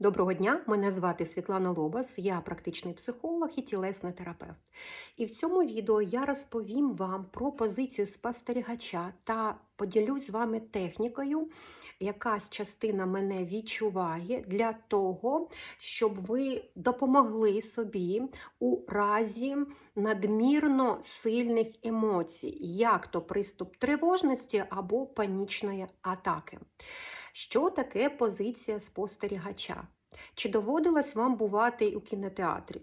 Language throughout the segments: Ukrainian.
Доброго дня, мене звати Світлана Лобас, я практичний психолог і тілесний терапевт. І в цьому відео я розповім вам про позицію спостерігача та поділюсь з вами технікою, якась частина мене відчуває для того, щоб ви допомогли собі у разі надмірно сильних емоцій, як то приступ тривожності або панічної атаки. Що таке позиція спостерігача? Чи доводилось вам бувати у кінотеатрі?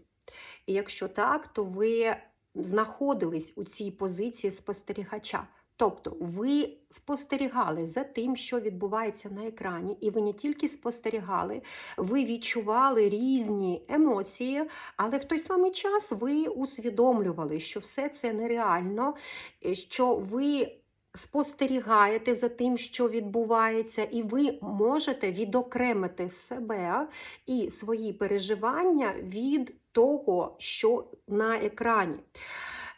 І якщо так, то ви знаходились у цій позиції спостерігача. Тобто ви спостерігали за тим, що відбувається на екрані, і ви не тільки спостерігали, ви відчували різні емоції, але в той самий час ви усвідомлювали, що все це нереально, е, що ви спостерігаєте за тим, що відбувається, і ви можете відокремити себе і свої переживання від того, що на екрані.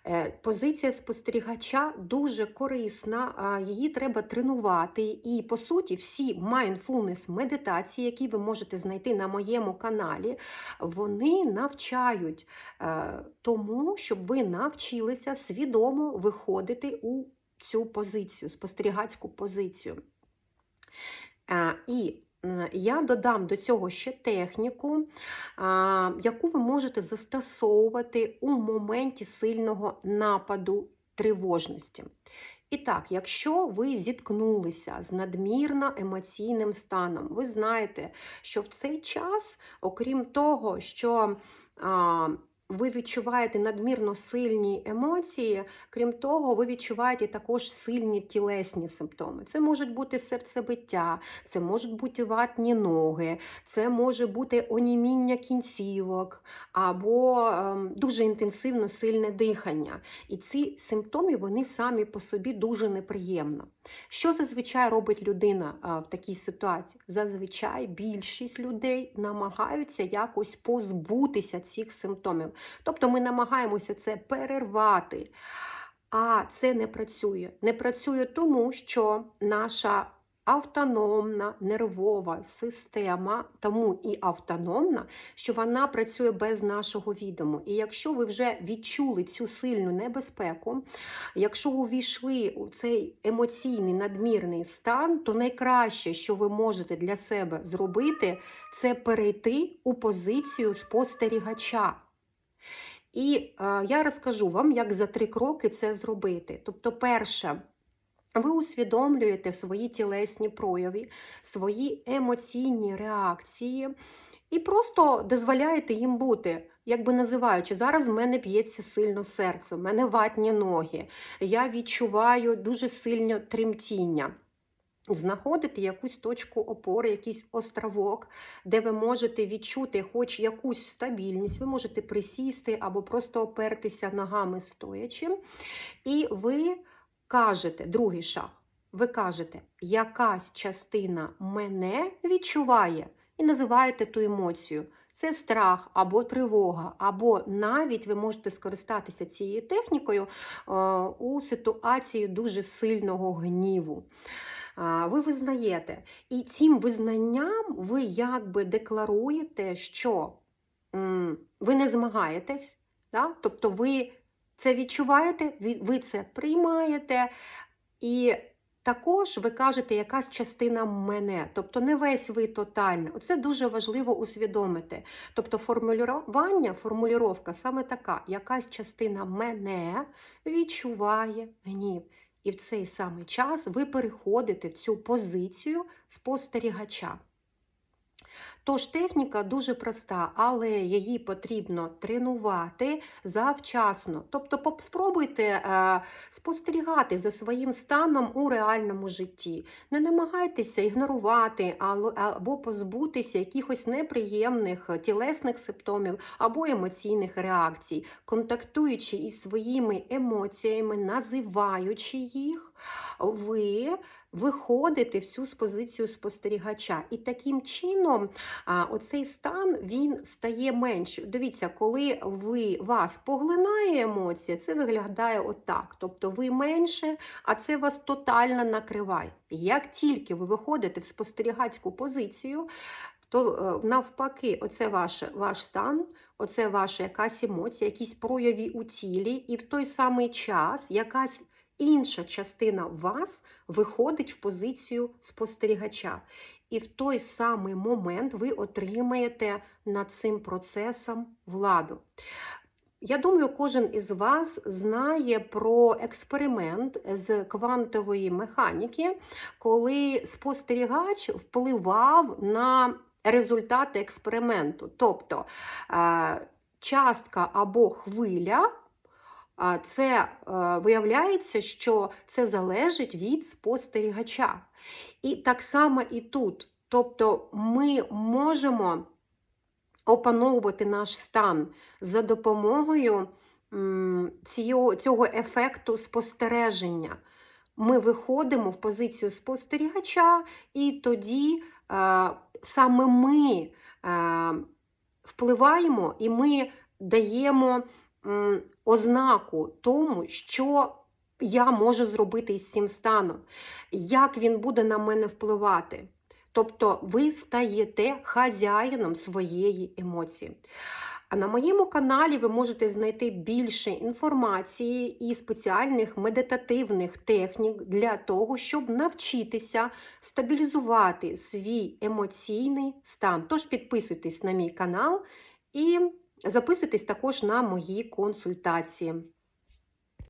Е, Позиція спостерігача дуже корисна, її треба тренувати. І, по суті, всі mindfulness медитації, які ви можете знайти на моєму каналі, вони навчають е, тому, щоб ви навчилися свідомо виходити у цю позицію, спостерігацьку позицію. Е, І я додам до цього ще техніку, яку ви можете застосовувати у моменті сильного нападу тривожності. І так, якщо ви зіткнулися з надмірно емоційним станом, ви знаєте, що в цей час, окрім того, що ви відчуваєте надмірно сильні емоції, крім того, ви відчуваєте також сильні тілесні симптоми. Це можуть бути серцебиття, це можуть бути ватні ноги, це може бути оніміння кінцівок або ем, дуже інтенсивно сильне дихання. І ці симптоми вони самі по собі дуже неприємно. Що зазвичай робить людина а, в такій ситуації? Зазвичай більшість людей намагаються якось позбутися цих симптомів. Тобто ми намагаємося це перервати. А це не працює. Не працює тому, що наша автономна нервова система, тому і автономна, що вона працює без нашого відому. І якщо ви вже відчули цю сильну небезпеку, якщо увійшли у цей емоційний надмірний стан, то найкраще, що ви можете для себе зробити, це перейти у позицію спостерігача. І е, я розкажу вам, як за три кроки це зробити. Тобто, перше, ви усвідомлюєте свої тілесні прояви, свої емоційні реакції і просто дозволяєте їм бути, якби називаючи, зараз в мене б'ється сильно серце, в мене ватні ноги, я відчуваю дуже сильно тремтіння. Знаходити якусь точку опори, якийсь островок, де ви можете відчути хоч якусь стабільність, ви можете присісти або просто опертися ногами стоячи. І ви кажете, другий шаг, ви кажете, якась частина мене відчуває, і називаєте ту емоцію. Це страх або тривога, або навіть ви можете скористатися цією технікою е, у ситуації дуже сильного гніву. Ви визнаєте. І цим визнанням ви якби декларуєте, що ви не змагаєтесь, да? тобто ви це відчуваєте, ви- це приймаєте, і також ви кажете, якась частина мене, тобто не весь ви тотально. Оце дуже важливо усвідомити. Тобто формулювання, формулювання саме така, якась частина мене відчуває гнів. І в цей самий час ви переходите в цю позицію спостерігача. Тож техніка дуже проста, але її потрібно тренувати завчасно. Тобто спробуйте е, спостерігати за своїм станом у реальному житті. Не намагайтеся ігнорувати або позбутися якихось неприємних е, тілесних симптомів або емоційних реакцій, контактуючи із своїми емоціями, називаючи їх, ви виходите всю з позицію спостерігача. І таким чином оцей стан він стає меншим. Дивіться, коли ви вас поглинає емоція, це виглядає отак. Тобто ви менше, а це вас тотально накриває. Як тільки ви виходите в спостерігацьку позицію, то е, навпаки, оце ваш, ваш стан, оце ваша якась емоція, якісь прояві у тілі, і в той самий час якась інша частина вас виходить в позицію спостерігача. І в той самий момент ви отримаєте над цим процесом владу. Я думаю, кожен із вас знає про експеримент з квантової механіки, коли спостерігач впливав на результати експерименту. Тобто е, частка або хвиля. Це е, виявляється, що це залежить від спостерігача. І так само і тут. Тобто ми можемо опановувати наш стан за допомогою цього, ефекту спостереження. Ми виходимо в позицію спостерігача, і тоді е, саме ми е, впливаємо і ми даємо ознаку тому, що я можу зробити із цим станом, як він буде на мене впливати. Тобто ви стаєте хазяїном своєї емоції. А на моєму каналі ви можете знайти більше інформації і спеціальних медитативних технік для того, щоб навчитися стабілізувати свій емоційний стан. Тож підписуйтесь на мій канал і записуйтесь також на мої консультації.